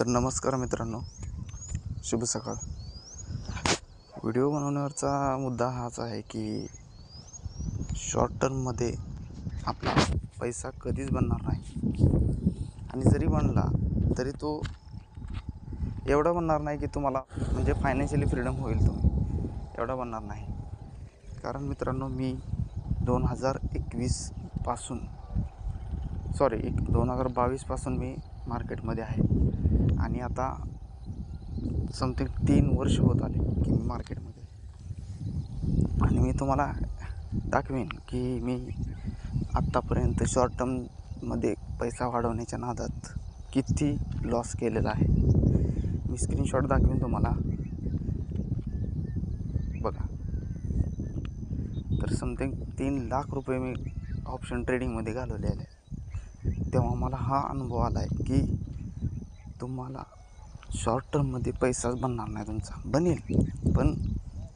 तर नमस्कार मित्रांनो. शुभ सकाळ. व्हिडिओ बनवण्यावरचा मुद्दा हाच आहे की शॉर्ट टर्ममध्ये आपला पैसा कधीच बनणार नाही. आणि जरी बनला तरी तो एवढा बनणार नाही की तुम्हाला म्हणजे फायनान्शियली फ्रीडम होईल तुम्ही एवढा बनणार नाही. कारण मित्रांनो मी दोन हजार एकवीसपासून सॉरी एक दोन हजार बावीसपासून मी मार्केटमध्ये आहे. आणि आता समथिंग तीन वर्ष होत आले की मी मार्केटमध्ये आणि मी तुम्हाला दाखवेन की मी आत्तापर्यंत शॉर्ट टर्ममध्ये पैसा वाढवण्याच्या नादात किती लॉस केलेला आहे. मी स्क्रीनशॉट दाखवेन तुम्हाला. बघा. तर समथिंग तीन लाख रुपये मी ऑप्शन ट्रेडिंगमध्ये घालवलेले आहे. तेव्हा मला हा अनुभव आला आहे की तुम्हाला शॉर्ट टर्ममध्ये पैसाच बनणार नाही तुमचा. बनेल पण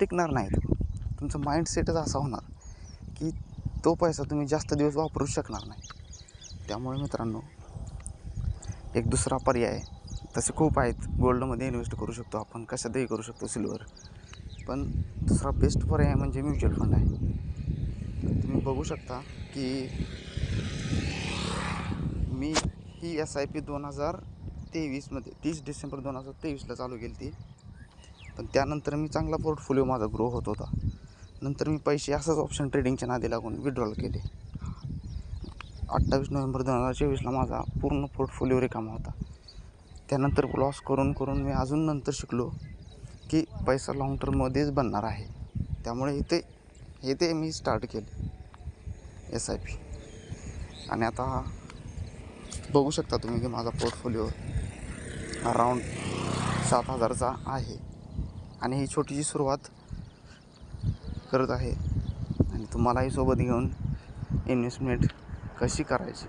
टिकणार नाही तो. तुमचा माइंडसेटच असा होणार की तो पैसा तुम्ही जास्त दिवस वापरू शकणार नाही. त्यामुळे मित्रांनो एक दुसरा पर्याय तसे खूप आहेत. गोल्डमध्ये इन्व्हेस्ट करू शकतो आपण कशातही करू शकतो सिल्वर पण दुसरा बेस्ट पर्याय म्हणजे म्युच्युअल फंड आहे. तुम्ही बघू शकता की मी ही एस आय पी दोन हजार तेवीसमध्ये तीस डिसेंबर दोन हजार तेवीसला चालू केली ती. पण त्यानंतर मी चांगला पोर्टफोलिओ माझा ग्रो होत होता. नंतर मी पैसे असंच ऑप्शन ट्रेडिंगच्या नादी लागून विड्रॉल केले. अठ्ठावीस नोव्हेंबर दोन हजार चोवीसला माझा पूर्ण पोर्टफोलिओ रिकामा होता. त्यानंतर लॉस करून करून मी अजून नंतर शिकलो की पैसा लाँग टर्ममध्येच बनणार आहे. त्यामुळे इथे इथे मी स्टार्ट केले. एस आय पी आणि आता बघू शकता तुम्ही की माझा पोर्टफोलिओ अराऊंड सात हजारचा आहे. आणि ही छोटीशी सुरुवात करत आहे. आणि तुम्हालाही सोबत घेऊन इन्व्हेस्टमेंट कशी करायची?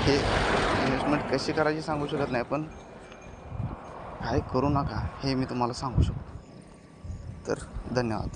हे इन्व्हेस्टमेंट कशी करायची सांगू शकत नाही पण काय करू नका हे मी तुम्हाला सांगू शकतो. तर धन्यवाद.